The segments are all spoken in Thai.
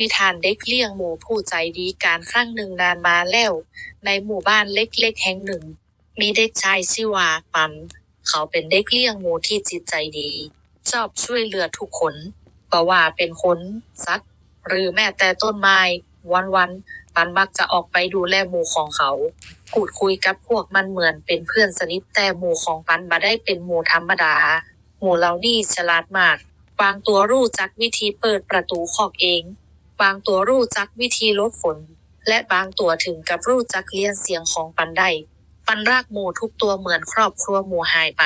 นิทานเด็กเลี้ยงหมูผู้ใจดีการครั้งหนึ่งนานมาแล้ว ในหมู่บ้านเล็กๆแห่งหนึ่ง มีเด็กชายชื่อว่าปัน เขาเป็นเด็กเลี้ยงหมูที่จิตใจดี ชอบช่วยเหลือทุกคนบ่ว่าเป็นคนสัตว์ หรือแม้แต่ต้นไม้วันๆปันมักจะออกไปดูแลหมูของเขาพูดคุยกับพวกมันเหมือนเป็นเพื่อนสนิทแต่หมูของปันบ่ได้เป็นหมูธรรมดา หมูเหล่านี้ฉลาดมากบางตัวรู้จักวิธีเปิดประตูคอกเอง บางตัวรู้จักวิธีลดฝน และบางตัวถึงกับรู้จักเลียนเสียงของปันได้ ปันรากหมูทุกตัวเหมือนครอบครัวหมูหายไป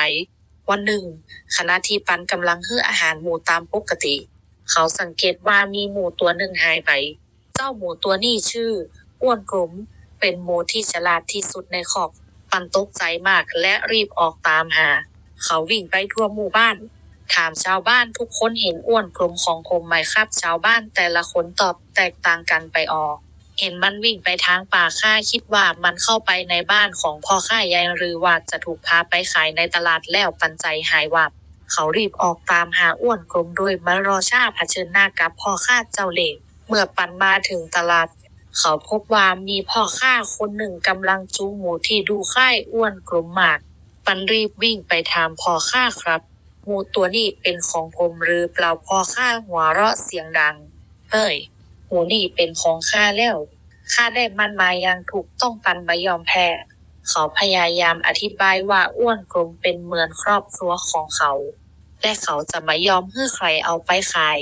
วันหนึ่ง ขณะที่ปันกำลังให้อาหารหมูตามปกติ เขาสังเกตว่ามีหมูตัวหนึ่งหายไป เจ้าหมูตัวนี้ชื่อ อ้วนกลมเป็นหมูที่ฉลาดที่สุดในคอกปันตกใจมากและรีบออกตามหา เขาวิ่งไปทั่วหมู่บ้าน ถามชาวบ้านทุกคนเห็นอ้วนกลมของผมไหมครับ ชาวบ้านแต่ละคนตอบแตกต่างกันไปออก เห็นมันวิ่งไปทางป่าข้าคิดว่ามันเข้าไปในบ้านของพ่อข้ายายหรือว่าจะถูกพาไปขายในตลาดแล้วปันใจหายวับ เขารีบออกตามหาอ้วนกลมโดยมารอชาเผชิญหน้ากับพ่อข้าเจ้าเล่ห์เมื่อปันมาถึงตลาด เขาพบว่ามีพ่อข้าคนหนึ่งกำลังจูงหมูที่ดูค่ายอ้วนกลมมาก ปันรีบวิ่งไปถามพ่อข้าครับ หมูตัวนี้เป็นของผมหรือเปล่าพอข้าหัวเราะเสียงดัง เฮ้ยหมูนี่เป็นของข้าแล้วข้าได้มันมาอย่างถูกต้องปันไม่ยอมแพ้เขาพยายามอธิบายว่าอ้วนกลมเป็นเหมือนครอบครัวของเขา และเขาจะไม่ยอมให้ใครเอาไปขาย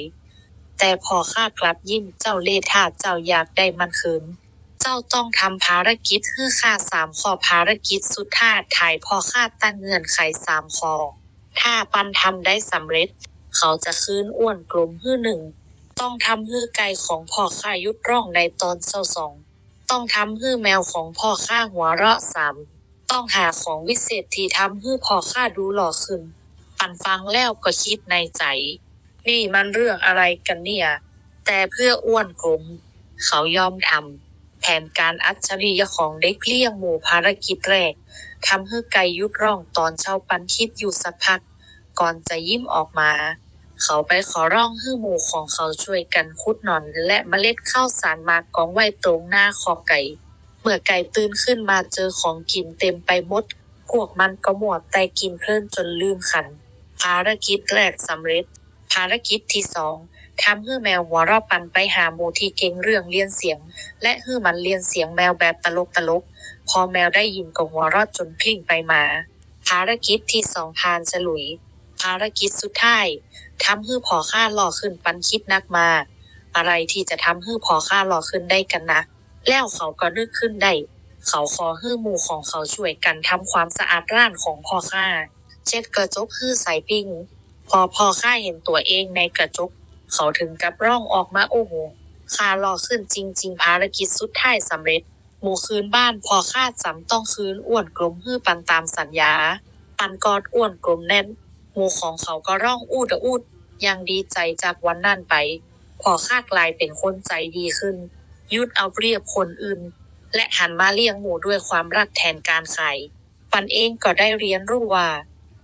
แต่พอข้ากลับยิ้มเจ้าเล่ห์ถ้าเจ้าอยากได้มันคืน เจ้าต้องทำภารกิจให้ข้าสามข้อภารกิจสุดท้ายถ่ายพอข้าตั้งเงื่อนไขสามข้อ ถ้าปันทำได้สำเร็จ เขาจะคืนอ้วนกลมฮื้อหนึ่ง ต้องทำฮื้อไก่ของพ่อข้ายุดร่องในตอนเศร้าสอง ต้องทำฮื้อแมวของพ่อข้าหัวเราะสาม ต้องหาของวิเศษที่ทำให้อพ่อข้าดูหล่อขึ้น ปันฟังแล้วก็คิดในใจ นี่มันเรื่องอะไรกันเนี่ย แต่เพื่ออ้วนกลม เขายอมทำแผนการอัจฉริยะของเด็กเลี้ยงหมูภารกิจแรก ทำให้ไก่ยุดร่องตอนเช้าปันคิดอยู่สักพัก ก่อนจะยิ้มออกมา เขาไปขอร้องให้หมูของเขาช่วยกันคุดหนอน และเมล็ดข้าวสารมากองไว้ตรงหน้าคอไก่ เมื่อไก่ตื่นขึ้นมาเจอของกินเต็มไปหมดพวกมันก็หมดแต่กินเพลินจนลืมขัน ภารกิจแรกสำเร็จ ภารกิจที่สองทำให้แมวหัวราะปันไปหาหมูที่เก่งเรื่องเลียนเสียง และให้มันเลียนเสียงแมวแบบตลกตลกๆพอแมวได้ยินก็หัวราะจนพลิ้งไปมา ภารกิจที่สองพานฉลุย ภารกิจสุดท้ายทำให้พอข้าหล่อขึ้นปันคิดนักมาอะไรที่จะทำให้พอข้าหล่อขึ้นได้กันนะแล้วเขาก็นึกขึ้นได้ เขาขอให้หมู่ของเขาช่วยกันทำความสะอาดร้านของพ่อข้า เช็ดกระจกฮื้อใส่ปิ้ง อพอข้าเห็นตัวเองในกระจก เขาถึงกับร้องออกมาโอ้โหข้ารอขึ้นจริง ๆ ภารกิจสุดท้ายสำเร็จ หมู่คืนบ้านพอข้าจำต้องคืนอ้วนกลมฮื้อปันตามสัญญา ปันกอดอ้วนกลมแน่น หมู่ของเขาก็ร้องอูดะอูดยังดีใจจากวันนั้นไป พอข้ากลายเป็นคนใจดีขึ้น ยุดเอาเปรียบคนอื่น และหันมาเลี้ยงหมูด้วยความรักแทนการขายปันเองก็ได้เรียนรู้ว่า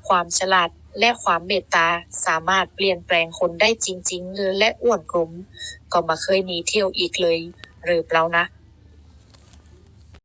ความฉลาด และความเมตตาสามารถเปลี่ยนแปลงคนได้จริงๆเลยและอ้วนกลม ก็มาเคยหนีเที่ยวอีกเลย หรือเปล่านะ